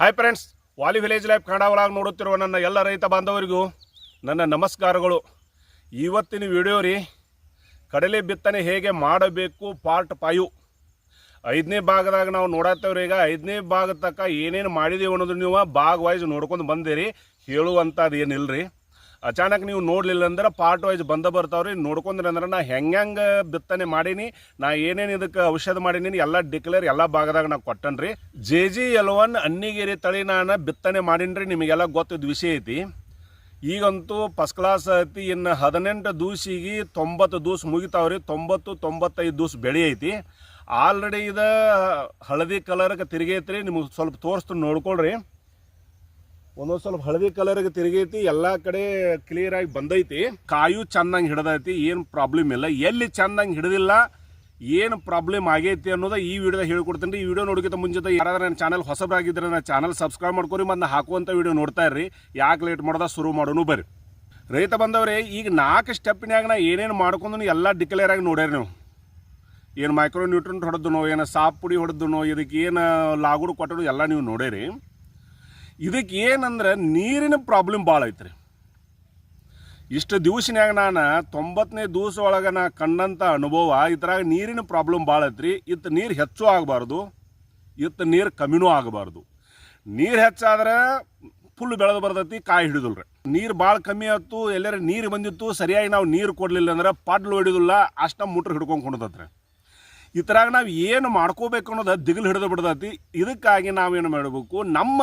Hi friends Vali village life Kannada ನೋಡುತ್ತಿರುವ ನನ್ನ ಎಲ್ಲ ರೈತ ಬಾಂಧವರಿಗೂ ನನ್ನ ನಮಸ್ಕಾರಗಳು. ಇವತ್ತಿನ ವಿಡಿಯೋ ರೀ ಕಡಲೆ ಬಿತ್ತನೆ ಹೇಗೆ ಮಾಡಬೇಕು ಪಾರ್ಟ್ ಫೈವ್ ಐದನೇ ಭಾಗದಾಗ ನಾವು ನೋಡತ್ತೇವ್ರಿ ಈಗ ಐದನೇ ಭಾಗ ತಕ್ಕ ಏನೇನು ಮಾಡಿದೀವಿ ಅನ್ನೋದು ನೀವು ಭಾಗ ವೈಸ್ ನೋಡ್ಕೊಂಡು ಬಂದಿರಿ ಹೇಳುವಂಥದ್ದು ಏನಿಲ್ರಿ. ಅಚಾನಕ್ ನೀವು ನೋಡ್ಲಿಲ್ಲ ಅಂದ್ರೆ ಪಾರ್ಟ್ ವೈಸ್ ಬಂದ ಬರ್ತಾವ್ರಿ. ನೋಡ್ಕೊಂಡ್ರಿ ಅಂದ್ರೆ ನಾ ಹೆಂಗೆ ಬಿತ್ತನೆ ಮಾಡೀನಿ, ನಾ ಏನೇನು ಇದಕ್ಕೆ ಔಷಧ ಮಾಡೀನಿ, ಎಲ್ಲ ಡಿಕ್ಲೇರ್ ಎಲ್ಲ ಭಾಗದಾಗ ನಾ ಕೊಟ್ಟನ್ರಿ. J G L one Annigeri ತಳಿ ನಾನು ಬಿತ್ತನೆ ಮಾಡೀನಿ ನಿಮಗೆಲ್ಲ ಗೊತ್ತಿದ್ದ ವಿಷಯ ಐತಿ. ಈಗಂತೂ ಫಸ್ಟ್ ಕ್ಲಾಸ್ ಐತಿ, ಇನ್ನು ಹದಿನೆಂಟು ದೂಸಿಗೆ ತೊಂಬತ್ತು ದೂಸ್ ಮುಗಿತಾವ್ರಿ, ತೊಂಬತ್ತು, ತೊಂಬತ್ತೈದು ದೂಸ್ ಬೆಳೆ ಐತಿ. ಆಲ್ರೆಡಿ ಇದು ಹಳದಿ ಕಲರ್ಗೆ ತಿರುಗೈತ್ರಿ, ನಿಮಗೆ ಸ್ವಲ್ಪ ತೋರಿಸ್ತು ನೋಡ್ಕೊಳ್ರಿ. ಒಂದೊಂದು ಸ್ವಲ್ಪ ಹಳದಿ ಕಲರ್ಗೆ ತಿರುಗೈತಿ, ಎಲ್ಲ ಕಡೆ ಕ್ಲಿಯರ್ ಆಗಿ ಬಂದೈತಿ. ಕಾಯು ಚಂದಂಗೆ ಹಿಡ್ದೈತಿ, ಏನು ಪ್ರಾಬ್ಲಮ್ ಇಲ್ಲ. ಎಲ್ಲಿ ಚಂದಂಗೆ ಹಿಡಿದಿಲ್ಲ, ಏನು ಪ್ರಾಬ್ಲಮ್ ಆಗೈತಿ ಅನ್ನೋದು ಈ ವಿಡಿಯೋದಾಗ ಹೇಳ್ಕೊಡ್ತೀನಿ ಈ ವಿಡಿಯೋ ನೋಡೋಕ್ಕಿಂತ ಮುಂಚೆ ಯಾರಾದ್ರೂ ನನ್ನ ಚಾನಲ್ ಹೊಸಬರಾಗಿದ್ದರೆ ನನ್ನ ಚಾನಲ್ ಸಬ್ಸ್ಕ್ರೈಬ್ ಮಾಡ್ಕೊರಿ, ಮತ್ತು ಹಾಕುವಂಥ ವಿಡಿಯೋ ನೋಡ್ತಾ ಇರ್ರಿ. ಯಾಕೆ ಲೇಟ್ ಮಾಡೋದ, ಶುರು ಮಾಡೋನು ಬರ್ರಿ. ರೈತ ಬಂದವ್ರೆ, ಈಗ ನಾಲ್ಕು ಸ್ಟೆಪ್ನ್ಯಾಗ ನಾ ಏನೇನು ಮಾಡ್ಕೊಂಡು ಎಲ್ಲ ಡಿಕ್ಲೇರ್ ಆಗಿ ನೋಡ್ಯಾರ ನೀವು. ಏನು ಮೈಕ್ರೋ ನ್ಯೂಟ್ರನ್ ಹೊಡೆದನೋ, ಏನು ಸಾಪ್ ಪುಡಿ ಹೊಡೆದನೋ, ಇದಕ್ಕೆ ಏನು ಲಾಗುಡು ಕೊಟ್ಟನು, ಎಲ್ಲ ನೀವು ನೋಡೇರಿ ಇದಕ್ಕೆ ಏನಂದ್ರೆ ನೀರಿನ ಪ್ರಾಬ್ಲಮ್ ಭಾಳ ಐತ್ರಿ. ಇಷ್ಟು ದಿವಸನ್ಯಾಗ ನಾನು ತೊಂಬತ್ತನೇ ದಿವಸ ಒಳಗೆ ನಾ ಕಂಡಂಥ ಅನುಭವ ಇದ್ರಾಗ ನೀರಿನ ಪ್ರಾಬ್ಲಮ್ ಭಾಳ ಐತ್ರಿ. ಇತ್ತು ನೀರು ಹೆಚ್ಚು ಆಗಬಾರ್ದು, ಇತ್ತು ನೀರು ಕಮ್ಮಿನೂ ಆಗಬಾರ್ದು. ನೀರು ಹೆಚ್ಚಾದ್ರೆ ಫುಲ್ ಬೆಳೆದು ಬರ್ತೈತಿ, ಕಾಯಿ ಹಿಡಿದಿಲ್ರಿ. ನೀರು ಭಾಳ ಕಮ್ಮಿ ಆಯ್ತು, ಎಲ್ಲರ ನೀರು ಬಂದಿತ್ತು, ಸರಿಯಾಗಿ ನಾವು ನೀರು ಕೊಡಲಿಲ್ಲ ಅಂದ್ರೆ ಪಾಡ್ಲು ಹೊಡಿದಿಲ್ಲ, ಅಷ್ಟ ಮುಟ್ರು ಹಿಡ್ಕೊಂಡು ಕೊಂಡತ್ರಿ ಇದ್ರಾಗ ನಾವು ಏನು ಮಾಡ್ಕೋಬೇಕು ಅನ್ನೋದು ದಿಗಿಲು ಹಿಡಿದು ಬಿಡ್ತೈತಿ. ಇದಕ್ಕಾಗಿ ನಾವೇನು ಮಾಡಬೇಕು, ನಮ್ಮ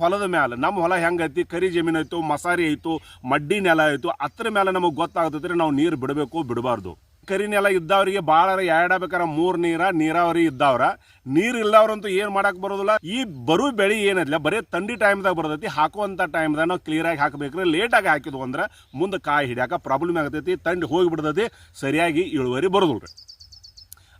ಹೊಲದ ಮ್ಯಾಲೆ, ನಮ್ಮ ಹೊಲ ಹೆಂಗೈತಿ ಕರಿ ಜಮೀನು ಆಯಿತು ಮಸಾರಿ ಆಯಿತು ಮಡ್ಡಿ ನೆಲ ಆಯಿತು ಅದ್ರ ಮೇಲೆ ನಮಗೆ ಗೊತ್ತಾಗ್ತೈತ್ರಿ ನಾವು ನೀರು ಬಿಡಬೇಕು ಬಿಡಬಾರ್ದು. ಕರಿ ನೆಲ ಇದ್ದವರಿಗೆ ಭಾಳ ಎರಡಬೇಕಾರ ಮೂರು ನೀರ, ನೀರಾವರಿ ಇದ್ದವ್ರ. ನೀರು ಇಲ್ಲವ್ರಂತೂ ಏನು ಮಾಡಕ್ ಬರೋದಿಲ್ಲ. ಈ ಬರು ಬೆಳೆ ಏನಿಲ್ಲ, ಬರೀ ತಂಡಿ ಟೈಮ್ದಾಗ ಬರ್ತೈತಿ ಹಾಕುವಂಥ ಟೈಮ್ದಾಗ ನಾವು ಕ್ಲಿಯರಾಗಿ ಹಾಕಬೇಕ್ರೆ. ಲೇಟಾಗಿ ಹಾಕಿದ್ವು ಅಂದ್ರೆ ಮುಂದೆ ಕಾಯಿ ಹಿಡಿಯಾಕ ಪ್ರಾಬ್ಲಮ್ ಆಗ್ತೈತಿ, ತಂಡಿ ಹೋಗಿ ಬಿಡ್ತೈತಿ ಸರಿಯಾಗಿ ಇಳುವರಿ ಬರೋದಿಲ್ಲ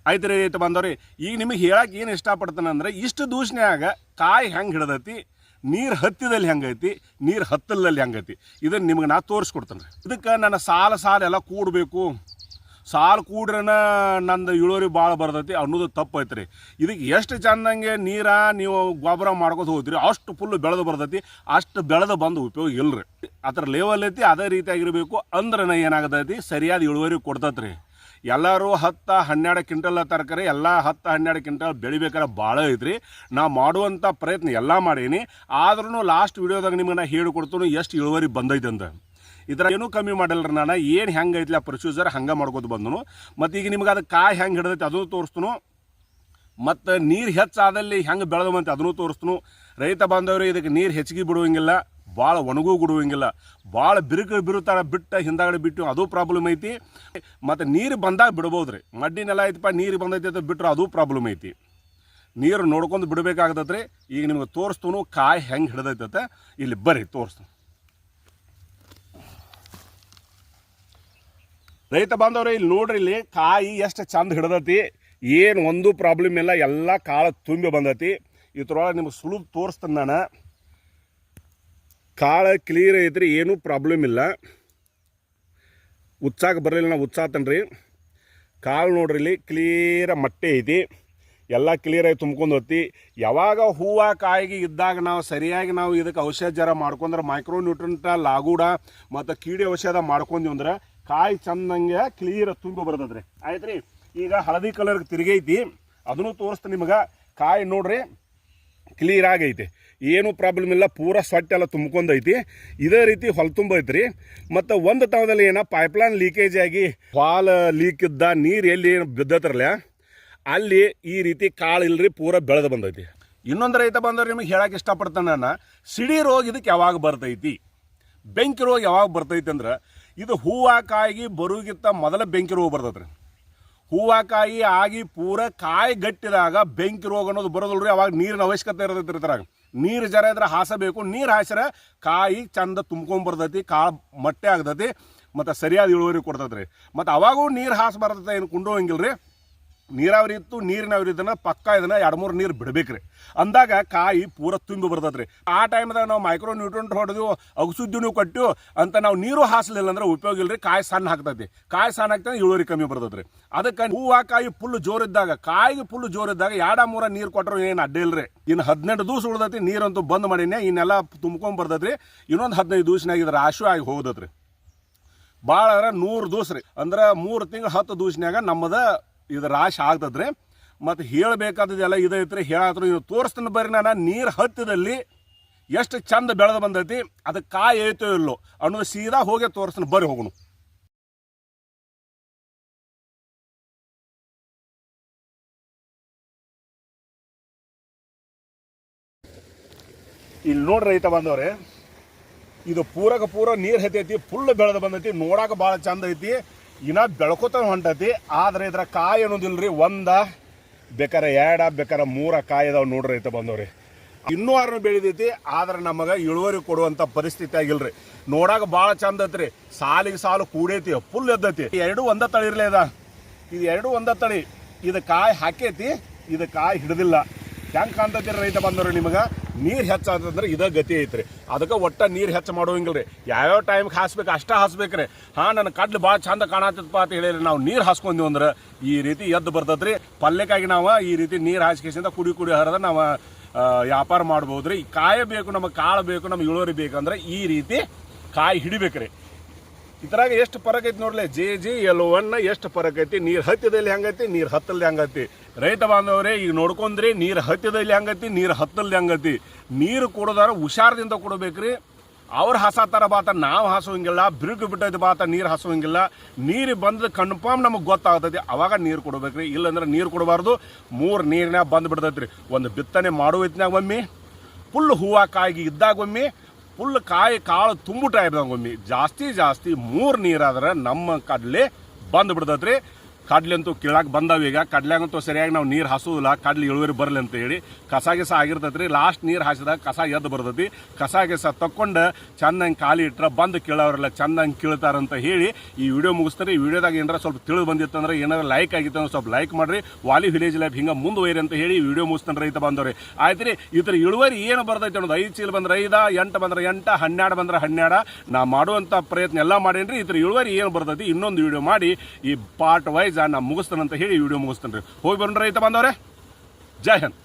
ಆಯ್ತು ರೀ ಬಂದವ್ರಿ ಈಗ ನಿಮಗೆ ಹೇಳಕ್ಕೆ ಏನು ಇಷ್ಟಪಡ್ತಾನೆ ಅಂದ್ರೆ, ಇಷ್ಟು ದೂಷಣೆಯಾಗ ಕಾಯಿ ಹೆಂಗೆ ಹಿಡ್ದೈತಿ? ನೀರು ಹತ್ತಿದಲ್ಲಿ ಹೆಂಗೈತಿ? ನೀರು ಹತ್ತಲಲ್ಲಿ ಹೆಂಗೈತಿ? ಇದನ್ನು ನಿಮಗೆ ನಾ ತೋರಿಸ್ಕೊಡ್ತೇನೆ ರೀ. ಇದಕ್ಕೆ ನನ್ನ ಸಾಲ ಸಾಲ ಎಲ್ಲ ಕೂಡಬೇಕು. ಸಾಲು ಕೂಡ್ರನ ನಂದು ಇಳುವರಿ ಭಾಳ ಬರ್ತೈತಿ ಅನ್ನೋದು ತಪ್ಪು ರೀ. ಇದಕ್ಕೆ ಎಷ್ಟು ಚಂದಂಗೆ ನೀರ ನೀವು ಗೊಬ್ಬರ ಮಾಡ್ಕೊತ ಹೋಗ್ತೀರಿ, ಅಷ್ಟು ಫುಲ್ಲು ಬೆಳೆದು ಬರ್ತೈತಿ, ಅಷ್ಟು ಬೆಳೆದು ಬಂದು ಉಪಯೋಗ ಇಲ್ರಿ. ಅದ್ರ ಲೆವೆಲ್ ಐತಿ, ಅದೇ ರೀತಿಯಾಗಿರಬೇಕು. ಅಂದ್ರೆ ಏನಾಗತೈತಿ? ಸರಿಯಾದ ಇಳುವರಿ ಕೊಡ್ತೈತ್ರಿ ಎಲ್ಲರೂ ಹತ್ತು ಹನ್ನೆರಡು ಕ್ವಿಂಟಲ್ ತರಕಾರಿ ಎಲ್ಲ ಹತ್ತು ಹನ್ನೆರಡು ಕ್ವಿಂಟಲ್ ಬೆಳಿಬೇಕಾದ್ರೆ ಭಾಳ ಐತ್ರಿ. ನಾ ಮಾಡುವಂಥ ಪ್ರಯತ್ನ ಎಲ್ಲ ಮಾಡೀನಿ. ಆದ್ರೂ ಲಾಸ್ಟ್ ವಿಡಿಯೋದಾಗ ನಿಮ್ಗೆ ನಾ ಹೇಳಿಕೊಡ್ತೀನಿ ಎಷ್ಟು ಇಳುವರಿ ಬಂದೈತೆ ಅಂತ. ಇದರ ಏನೂ ಕಮ್ಮಿ ಮಾಡಲ್ರಿ ನಾನು. ಏನು ಹೆಂಗೆ ಐತಿಲ್ಲ ಪ್ರೊಸೀಜರ್ ಹಂಗೆ ಮಾಡ್ಕೋದು ಬಂದನು. ಮತ್ತು ಈಗ ನಿಮ್ಗೆ ಅದು ಕಾಯಿ ಹೆಂಗೆ ಹಿಡಿದೈತೆ ಅದನ್ನು ತೋರಿಸ್ತನು. ಮತ್ತು ನೀರು ಹೆಚ್ಚಾದಲ್ಲಿ ಹೆಂಗೆ ಬೆಳೆದವಂತೆ ಅದನ್ನು ತೋರಿಸ್ತನು. ರೈತ ಬಾಂಧವರು, ಇದಕ್ಕೆ ನೀರು ಹೆಚ್ಚಿಗೆ ಬಿಡುವಂಗಿಲ್ಲ. ಭಾಳ ಒಣಗೂ ಗುಡುವಂಗಿಲ್ಲ. ಭಾಳ ಬಿರುಕು ಬಿರುತ್ತಾರ ಬಿಟ್ಟ ಹಿಂದಾಗಡೆ ಬಿಟ್ಟು ಅದು ಪ್ರಾಬ್ಲಮ್ ಐತಿ. ಮತ್ತು ನೀರು ಬಂದಾಗ ಬಿಡ್ಬೋದು ರೀ ಮಡ್ಡಿ ಐತಪ್ಪ, ನೀರು ಬಂದೈತಿ ಅಂತ ಬಿಟ್ಟರೆ ಅದು ಪ್ರಾಬ್ಲಮ್ ಐತಿ. ನೀರು ನೋಡ್ಕೊಂಡು ಬಿಡಬೇಕಾಗತ್ತೆ ಈಗ ನಿಮ್ಗೆ ತೋರಿಸ್ತೂ ಕಾಯಿ ಹೆಂಗೆ ಹಿಡ್ದೈತೆ ಇಲ್ಲಿ ಬರ್ರಿ ತೋರಿಸ್ತು ರೈತ ಬಾಂಧವ್ರೆ, ಇಲ್ಲಿ ನೋಡ್ರಿ, ಇಲ್ಲಿ ಕಾಯಿ ಎಷ್ಟು ಚಂದ ಹಿಡ್ದತಿ. ಏನು ಒಂದು ಪ್ರಾಬ್ಲಮ್ ಇಲ್ಲ, ಎಲ್ಲ ಕಾಳು ತುಂಬಿ ಬಂದತಿ. ಇದ್ರೊಳಗೆ ನಿಮ್ಗೆ ಸುಲಭ ತೋರಿಸ್ತೇನೆ ನಾನು. ಕಾಳು ಕ್ಲಿಯರ್ ಐತ್ರಿ, ಏನೂ ಪ್ರಾಬ್ಲಮ್ ಇಲ್ಲ. ಉತ್ಸಾಹ ಬರಲಿಲ್ಲ ನಾವು ಉತ್ಸಾಹತನ್ರಿ ಕಾಳು ನೋಡ್ರಿ ಇಲ್ಲಿ ಕ್ಲಿಯರ ಮಟ್ಟೆ ಐತಿ. ಎಲ್ಲ ಕ್ಲಿಯರಾಗಿ ತುಂಬ್ಕೊಂಡು ಹೋಗ್ತಿ. ಯಾವಾಗ ಹೂವು ಕಾಯಿಗೆ ಇದ್ದಾಗ ನಾವು ಸರಿಯಾಗಿ ನಾವು ಇದಕ್ಕೆ ಔಷಧ ಜರ ಮಾಡ್ಕೊಂಡ್ರೆ ಮೈಕ್ರೋ ನ್ಯೂಟ್ರಂಟ ಲಾಗೂಡ ಮತ್ತು ಕೀಡೆ ಔಷಧ ಮಾಡ್ಕೊಂಡ್ವಿ ಅಂದ್ರೆ ಕಾಯಿ ಚಂದಂಗೆ ಕ್ಲಿಯರ್ ತುಂಬ ಬರ್ತದ್ರಿ. ಆಯ್ತು ರೀ ಈಗ ಹಳದಿ ಕಲರ್ಗೆ ತಿರುಗೈತಿ. ಅದನ್ನು ತೋರಿಸ್ತೀನಿ ನಿಮಗೆ. ಕಾಯಿ ನೋಡ್ರಿ. ಕ್ಲಿಯರ್ ಆಗೈತೆ. ಏನೂ ಪ್ರಾಬ್ಲಮ್ ಇಲ್ಲ, ಪೂರಾ ಸೊಟ್ಟೆ ಎಲ್ಲ ತುಂಬ್ಕೊಂಡೈತಿ. ಇದೇ ರೀತಿ ಹೊಲ ತುಂಬೈತ್ರಿ ಮತ್ತು ಒಂದು ತಾವದಲ್ಲಿ ಏನೋ ಪೈಪ್ಲೈನ್ ಲೀಕೇಜ್ ಆಗಿ ಹಾಲ್ ಲೀಕ್ ಇದ್ದ, ನೀರು ಎಲ್ಲಿ ಬಿದ್ದತ್ರಲ್ಲ, ಅಲ್ಲಿ ಈ ರೀತಿ ಕಾಳು ಇಲ್ರಿ, ಪೂರಾ ಬೆಳೆದು ಬಂದೈತಿ. ಇನ್ನೊಂದು ರೈತ ಬಂದವ್ರು ನಿಮಗೆ ಹೇಳಕ್ಕೆ ಇಷ್ಟಪಡ್ತಾನೆ ನಾನು, ಸಿಡಿ ರೋಗ ಇದಕ್ಕೆ ಯಾವಾಗ ಬರ್ತೈತಿ? ಬೆಂಕಿ ರೋಗ ಯಾವಾಗ ಬರ್ತೈತಿ ಅಂದ್ರೆ, ಇದು ಹೂವು ಕಾಯಿಗೆ ಬರುವಿಗಿಂತ ಮೊದಲ ಬೆಂಕಿ ರೋಗ ಬರ್ತೈತ್ರಿ. ಹೂವು ಕಾಯಿ ಆಗಿ ಪೂರ ಕಾಯಿ ಗಟ್ಟಿದಾಗ ಬೆಂಕಿ ರೋಗ ಅನ್ನೋದು ಬರೋದಿಲ್ರಿ, ಅವಾಗ ನೀರಿನ ಅವಶ್ಯಕತೆ ಇರ್ತೈತಿ ಇದ್ರಾಗ ನೀರು ಜರ ಇದ್ರೆ ಹಾಸಬೇಕು, ನೀರು ಹಾಸಿದ್ರೆ ಕಾಯಿ ಚಂದ ತುಂಬ್ಕೊಂಡ್ ಬರ್ತೈತಿ ಕಾಳು ಮೊಟ್ಟೆ ಆಗ್ತೈತಿ, ಮತ್ತು ಸರಿಯಾದ ಇಳುವರಿ ಕೊಡ್ತೈತೆ ರೀ ಮತ್ತು ಅವಾಗೂ ನೀರು ಹಾಸಬಾರ್ದೈತೆ ಏನು ಕುಂಡು ಹಂಗಿಲ್ಲ ರೀ ನೀರಾವರಿ ಇತ್ತು, ನೀರಿನ ಇದನ್ನ ಪಕ್ಕ ಇದನ್ನ ಎರಡು ಮೂರು ನೀರು ಬಿಡ್ಬೇಕ್ರಿ. ಅಂದಾಗ ಕಾಯಿ ಪೂರ ತುಂಬಿ ಬರ್ತದ್ರಿ ಆ ಟೈಮ್ದಾಗ ನಾವು ಮೈಕ್ರೋ ನ್ಯೂಟ್ರೆಂಟ್ ಹೊಡೆದು ಅಗಸುದ್ದಿನೂ ಕೊಟ್ಟು, ಅಂತ ನಾವು ನೀರು ಹಾಸಲಿಲ್ಲ ಅಂದ್ರೆ ಉಪಯೋಗ ಇಲ್ರಿ, ಕಾಯಿ ಸಣ್ಣ ಹಾಕ್ತೈತಿ. ಕಾಯಿ ಸಣ್ಣ ಹಾಕ್ತಂದ್ರೆ ಇಳುವರಿ ಕಮ್ಮಿ ಬರ್ತದ್ರಿ. ಅದಕ್ಕೆ ಹೂವು, ಕಾಯಿ ಫುಲ್ ಜೋರಿದ್ದಾಗ, ಕಾಯಿಗೆ ಫುಲ್ ಜೋರಿದ್ದಾಗ ಎರಡ ಮೂರ ನೀರು ಕೊಟ್ಟರು ಏನು ಅಡ್ಡ ಇಲ್ರಿ. ಇನ್ನು ಹದಿನೆಂಟು ದಿವಸ ಉಳ್ದೈತಿ, ನೀರಂತೂ ಬಂದ್ ಮಾಡೀನಿ ಇನ್ನೆಲ್ಲ ತುಂಬ್ಕೊಂಡ್ ಬರ್ತದ್ರಿ. ಇನ್ನೊಂದು ಹದಿನೈದು ದಿವಸನಾಗ ಇದ್ರ ಆಶು ಆಗಿ ಹೋದತ್ರಿ ಭಾಳ ಅಂದ್ರೆ ನೂರು ದಿವಸ ರೀ. ಅಂದ್ರೆ ಮೂರು ತಿಂಗಳು ಹತ್ತು ದಿವಸನಾಗ ನಮ್ಮದ ಇದು ರಾಶಿ ಆಗ್ತದ್ರಿ ಮತ್ತು ಹೇಳಬೇಕಾದದೆಲ್ಲ ಇದೈತ್ರಿ ಹೇಳಾದ್ರು ಇದು ತೋರಿಸ್ತಾನೆ ಬರ್ರಿ ನಾನು, ನೀರು ಹತ್ತಿದಲ್ಲಿ ಎಷ್ಟು ಚಂದ ಬೆಳೆದು ಬಂದೈತಿ, ಅದು ಕಾಯಿ ಐತೋ ಇಲ್ಲೋ ಅನ್ನೋದು ಸೀದಾ ಹೋಗಿ ತೋರಿಸ್ತಾನೆ ಬರ್ರಿ ಹೋಗೋಣ ಇಲ್ಲಿ ನೋಡ್ರಿ ರೈತ ಬಂದವ್ರೆ, ಇದು ಪೂರಕ ಪೂರ ನೀರು ಹತ್ತೈತಿ ಫುಲ್ ಬೆಳೆದು ಬಂದೈತಿ ನೋಡಕ್ಕೆ ಭಾಳ ಚಂದ ಐತಿ. ಇನ್ನ ಬೆಳ್ಕೊತಾನ ಹೊಂಟತಿ, ಆದ್ರೆ ಇದ್ರ ಕಾಯಿ ಅನ್ನೋದಿಲ್ರಿ, ಒಂದ, ಬೇಕಾರ ಎರಡ, ಬೇಕಾರ ಮೂರ ಕಾಯಿ ಅದಾವ ನೋಡ್ರಿ ರೈತ ಬಂದವ್ರಿ. ಇನ್ನೂ ಆರು ಬೆಳಿದೈತಿ ಆದ್ರೆ ನಮಗೆ ಇಳುವರಿ ಕೊಡುವಂತ ಪರಿಸ್ಥಿತಿ ಆಗಿಲ್ರಿ. ನೋಡಾಕ ಭಾಳ ಚಂದ ಐತ್ರಿ, ಸಾಲಿಗೆ ಸಾಲು ಕೂಡೈತಿ ಫುಲ್ ಎದ್ದೈತಿ. ಎರಡು ಒಂದ ತಳಿರ್ಲಿ ಅದ. ಇದು ಎರಡು ಒಂದ ತಳಿ, ಇದು ಕಾಯಿ ಹಾಕೈತಿ, ಇದು ಕಾಯಿ ಹಿಡ್ದಿಲ್ಲ. ಹೆಂಗ್ ಕಾಣ್ತೈತಿ ರೈತ ಬಂದವ್ರಿ ನಿಮಗೆ? ನೀರು ಹೆಚ್ಚಾದಂದ್ರೆ ಇದ ಗತಿ ಐತ್ರಿ. ಅದಕ್ಕೆ ಒಟ್ಟು ನೀರು ಹೆಚ್ಚು ಮಾಡೋಂಗಿಲ್ರಿ ಯಾವ್ಯಾವ ಟೈಮ್ಗೆ ಹಾಸ್ಬೇಕು ಅಷ್ಟ ಹಾಸ್ಬೇಕ್ರಿ ಹಾ ನನ್ನ ಕಡ್ಲು ಭಾಳ ಚಂದ ಕಾಣತ್ತಪ್ಪ ಅಂತ ಹೇಳಿರಿ ನಾವು ನೀರು ಹಾಸ್ಕೊಂಡ್ವಿ ಅಂದ್ರೆ ಈ ರೀತಿ ಎದ್ದು ಬರ್ತೈತ್ರಿ ಪಲ್ಯಕ್ಕಾಗಿ ನಾವು ಈ ರೀತಿ ನೀರು ಹಾಸ್ಕೇಸಿಂದ ಕುಡಿ ಕುಡಿ ಹರಿದ ನಾವು ವ್ಯಾಪಾರ ಮಾಡ್ಬೋದು ರೀ ಕಾಯಿ ಬೇಕು, ನಮಗೆ ಕಾಳು ಬೇಕು ನಮ್ಗೆ ಇಳುವರಿ ಬೇಕಂದ್ರೆ ಈ ರೀತಿ ಕಾಯಿ ಹಿಡಿಬೇಕ್ರಿ ಇದ್ರಾಗ ಎಷ್ಟು ಫರಕ್ ಐತಿ ನೋಡ್ಲಿ? ಜೆ, ಜಿ, ಎಲ್ ಒನ್ ಎಷ್ಟು ಫರಕ್ ಐತಿ? ನೀರ್ ಹತ್ತಿದಲ್ಲಿ ಹೆಂಗೈತಿ ನೀರು ಹತ್ತಲ್ದೆ ಹೆಂಗೈತಿ ರೈತ ಬಾಂಧವರೇ, ಈಗ ನೋಡ್ಕೊಂಡ್ರಿ, ನೀರು ಹತ್ತಿದಲ್ಲಿ ಹೆಂಗೈತಿ ನೀರು ಹತ್ತಲ್ದೆ ಹೆಂಗೈತಿ ನೀರು ಕೊಡೋದಾರ ಹುಷಾರದಿಂದ ಕೊಡಬೇಕ್ರಿ. ಅವ್ರು ಹಸಾತಾರ ಬಾತ, ನಾವು ಹಾಸುವಂಗಿಲ್ಲ, ಬಿರುಕು ಬಿಟ್ಟೈತೆ ಬಾತ, ನೀರು ಹಾಸುವಂಗಿಲ್ಲ. ನೀರು ಬಂದ ಕನ್ಫರ್ಮ್ ನಮಗೆ ಗೊತ್ತಾಗ್ತೈತಿ, ಅವಾಗ ನೀರು ಕೊಡ್ಬೇಕ್ರಿ. ಇಲ್ಲಂದ್ರೆ ನೀರು ಕೊಡಬಾರ್ದು, ಮೂರು ನೀರಿನಾಗ ಬಂದು ಬಿಡ್ತೈತ್ರಿ. ಒಂದು ಬಿತ್ತನೆ ಮಾಡೋ ಇತ್ನಾಗ ಒಮ್ಮೆ, ಫುಲ್ ಹೂವು ಕಾಯಿ ಇದ್ದಾಗ ಒಮ್ಮೆ ಫುಲ್ ಕಾಯಿ ಕಾಳು ತುಂಬು ಟೈಮ್ದಾಗ ಒಮ್ಮೆ. ಜಾಸ್ತಿ ಜಾಸ್ತಿ ಮೂರು ನೀರಾದ್ರೆ ನಮ್ಮ ಕಡಲೆ ಬಂದು ಬಿಡ್ತೈತ್ರಿ ಕಡ್ಲೆ ಅಂತೂ ಕೀಳಾಕ್ ಬಂದಾವ ಈಗ. ಕಡ್ಲ್ಯಾಗಂತೂ ಸರಿಯಾಗಿ ನಾವು ನೀರು ಹಾಸೋದಿಲ್ಲ. ಕಡ್ಲಿ ಇಳುವರಿ ಬರಲಿ ಅಂತ ಹೇಳಿ ಕಸ ಗಿಸ ಆಗಿರ್ತೈತ್ರಿ. ಲಾಸ್ಟ್ ನೀರು ಹಾಸಿದಾಗ ಕಸ ಎದ್ದು ಬರ್ತೈತಿ. ಕಸ ಗಿಸ ತಕ್ಕೊಂಡು ಚಂದಂಗೆ ಖಾಲಿ ಇಟ್ರೆ ಬಂದು ಕೀಳೋರೆಲ್ಲ ಚಂದಂಗೆ ಕೀಳ್ತಾರಂತ ಹೇಳಿ ಈ ವಿಡಿಯೋ ಮುಗಿಸ್ತಾರೆ. ಈ ವಿಡಿಯೋದಾಗ ಏನಾರ ಸ್ವಲ್ಪ ತಿಳಿದು ಬಂದಿತ್ತಂದ್ರೆ ಏನಾರ ಲೈಕ್ ಆಗಿತ್ತು ಅಂದ್ರೆ ಸ್ವಲ್ಪ ಲೈಕ್ ಮಾಡ್ರಿ. ವಾಲಿ ವಿಲೇಜ್ ಲೈಫ್ ಹಿಂಗೆ ಮುಂದುವರಿ ಅಂತ ಹೇಳಿ ಈ ವಿಡಿಯೋ ಮುಗಿಸ್ತಾನೆ ರೈತ ಬಂದವ್ರಿ ಆಯ್ತು ರೀ ಇದ್ರ ಇಳುವರಿ ಏನು ಬರ್ತೈತೆ ಅನ್ನೋದು ಐದು ಚೀಲ ಬಂದ್ರೆ ಐದ, ಎಂಟು ಬಂದ್ರೆ ಎಂಟು, ಹನ್ನೆರಡು ಬಂದ್ರೆ ಹನ್ನೆರಡು. ನಾ ಮಾಡುವಂಥ ಪ್ರಯತ್ನ ಎಲ್ಲ ಮಾಡೇನ್ರಿ. ಇದ್ರ ಇಳುವರಿ ಏನು ಬರ್ತೈತಿ ಇನ್ನೊಂದು ವಿಡಿಯೋ ಮಾಡಿ ಈ ಪಾರ್ಟ್ ವೈಸ್ ನಾ ಮುಗಿಸ್ತಾನಂತ ಹೇಳಿ ವಿಡಿಯೋ ಮುಗಿಸ್ತಾನೆ ಹೋಗಿ ಬರೋಣ ರೈತ ಬಂದವ್ರೆ ಜೈ ಹಿಂದ್.